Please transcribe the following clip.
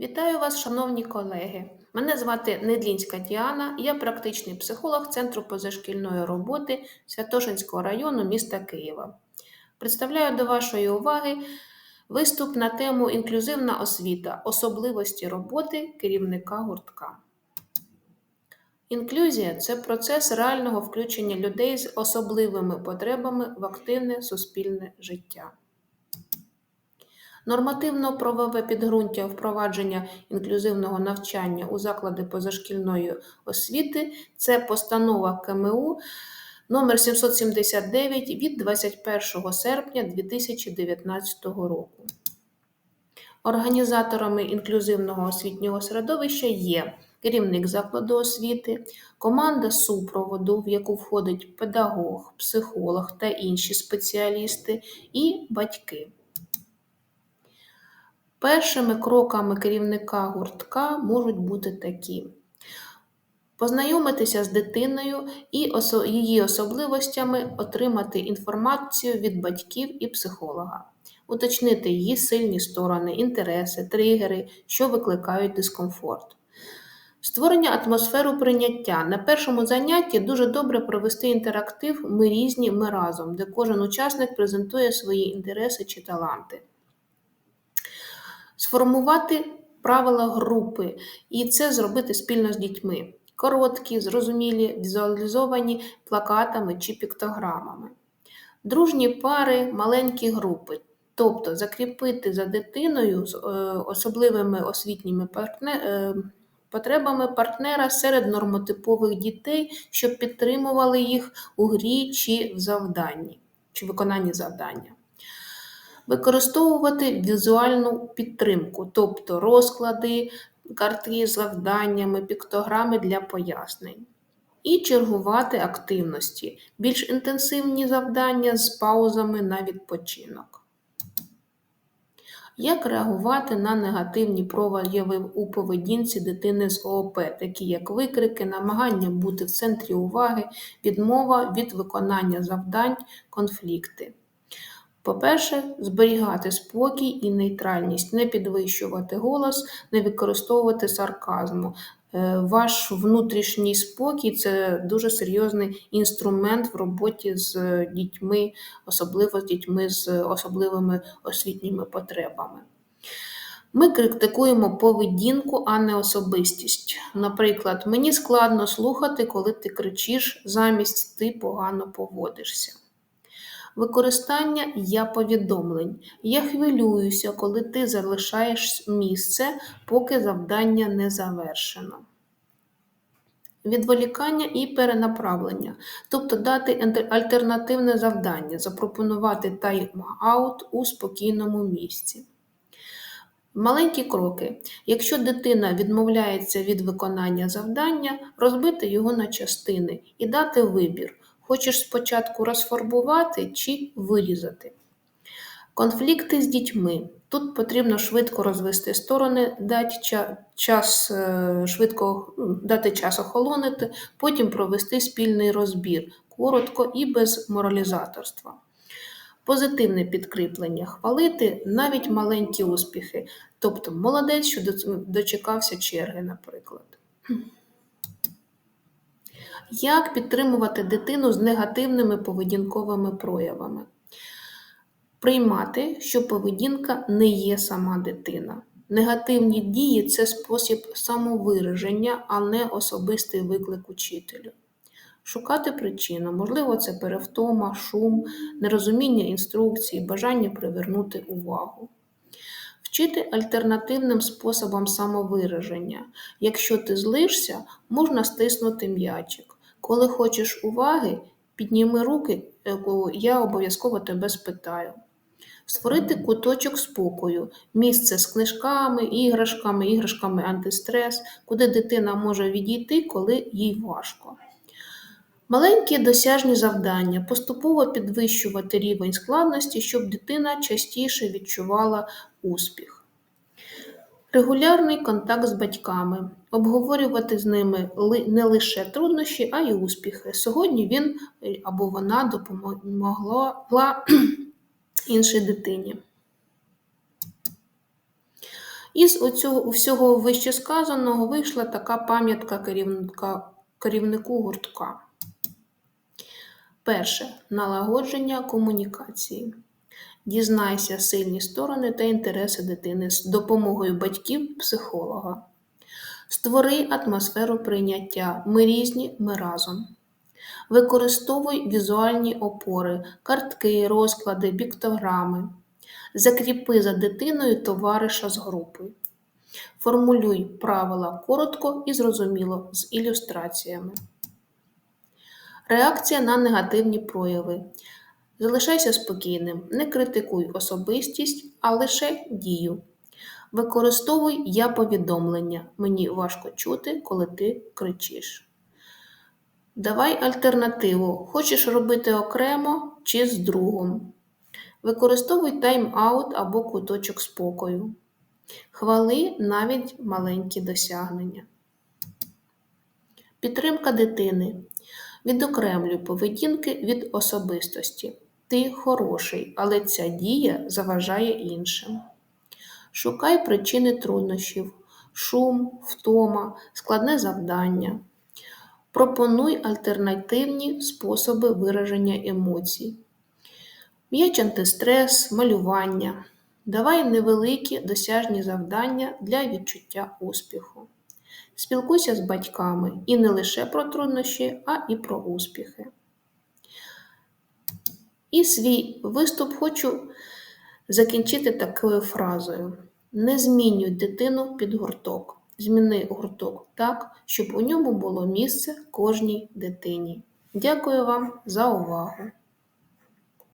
Вітаю вас, шановні колеги. Мене звати Недлінська Діана, я практичний психолог Центру позашкільної роботи Святошинського району міста Києва. Представляю до вашої уваги виступ на тему інклюзивна освіта, особливості роботи керівника гуртка. Інклюзія це процес реального включення людей з особливими потребами в активне суспільне життя. Нормативно-правове підґрунтя впровадження інклюзивного навчання у заклади позашкільної освіти це постанова КМУ номер 779 від 21 серпня 2019 року. Організаторами інклюзивного освітнього середовища є керівник закладу освіти, команда супроводу, в яку входить педагог, психолог та інші спеціалісти, і батьки. Першими кроками керівника гуртка можуть бути такі: познайомитися з дитиною і її особливостями, отримати інформацію від батьків і психолога, уточнити її сильні сторони, інтереси, тригери, що викликають дискомфорт. Створення атмосферу прийняття. На першому занятті дуже добре провести інтерактив Ми різні, ми разом, де кожен учасник презентує свої інтереси чи таланти сформувати правила групи і це зробити спільно з дітьми. Короткі, зрозумілі, візуалізовані плакатами чи піктограмами. Дружні пари, маленькі групи. Тобто закріпити за дитиною з е, особливими освітніми е, потребами партнера серед нормотипових дітей, щоб підтримували їх у грі чи в завданні, чи виконанні завдання використовувати візуальну підтримку, тобто розклади, картки з завданнями, піктограми для пояснень. І чергувати активності, більш інтенсивні завдання з паузами на відпочинок. Як реагувати на негативні прояви у поведінці дитини з ООП, такі як викрики, намагання бути в центрі уваги, відмова від виконання завдань, конфлікти? По-перше, зберігати спокій і нейтральність, не підвищувати голос, не використовувати сарказму. Е, Ваш внутрішній спокій це дуже серйозний інструмент в роботі з дітьми, особливо з дітьми з особливими освітніми потребами. Ми критикуємо поведінку, а не особистість. Наприклад, мені складно слухати, коли ти кричиш, замість ти погано поводишся. Використання я повідомлень. Я хвилююся, коли ти залишаєш місце, поки завдання не завершено. Відволікання і перенаправлення, тобто дати альтернативне завдання, запропонувати тайм-аут у спокійному місці. Маленькі кроки. Якщо дитина відмовляється від виконання завдання, розбити його на частини і дати вибір. Хочеш спочатку розфарбувати чи вирізати. Конфлікти з дітьми. Тут потрібно швидко розвести сторони, дати час, е, швидко ну, дати час охолонити, потім провести спільний розбір, коротко і без моралізаторства. Позитивне підкріплення хвалити навіть маленькі успіхи, тобто молодець, що дочекався черги, наприклад. Як підтримувати дитину з негативними поведінковими проявами? Приймати, що поведінка не є сама дитина. Негативні дії це спосіб самовираження, а не особистий виклик учителю. Шукати причину, можливо, це перевтома, шум, нерозуміння інструкцій, бажання привернути увагу. Вчити альтернативним способом самовираження. Якщо ти злишся, можна стиснути м'ячик. Коли хочеш уваги, підніми руки, я обов'язково тебе спитаю. Створити куточок спокою, місце з книжками, іграшками, іграшками антистрес, куди дитина може відійти, коли їй важко. Маленькі досяжні завдання поступово підвищувати рівень складності, щоб дитина частіше відчувала успіх. Регулярний контакт з батьками, обговорювати з ними не лише труднощі, а й успіхи. Сьогодні він е, або вона допомогла іншій дитині. Із оцього всього вищесказаного вийшла така пам'ятка керівника, керівнику гуртка. Перше. Налагодження комунікації. Дізнайся сильні сторони та інтереси дитини з допомогою батьків, психолога. Створи атмосферу прийняття. Ми різні, ми разом. Використовуй візуальні опори, картки, розклади, піктограми. Закріпи за дитиною товариша з групи. Формулюй правила коротко і зрозуміло з ілюстраціями. Реакція на негативні прояви. Залишайся спокійним, не критикуй особистість, а лише дію. Використовуй я повідомлення. Мені важко чути, коли ти кричиш. Давай альтернативу. Хочеш робити окремо чи з другом. Використовуй тайм-аут або куточок спокою. Хвали навіть маленькі досягнення. Підтримка дитини. Відокремлюй поведінки від особистості. Ти хороший, але ця дія заважає іншим. Шукай причини труднощів, шум, втома, складне завдання. Пропонуй альтернативні способи вираження емоцій. М'яч антистрес, малювання. Давай невеликі досяжні завдання для відчуття успіху. Спілкуйся з батьками і не лише про труднощі, а і про успіхи. І свій виступ хочу закінчити такою фразою: не змінюй дитину під гурток. Зміни гурток так, щоб у ньому було місце кожній дитині. Дякую вам за увагу!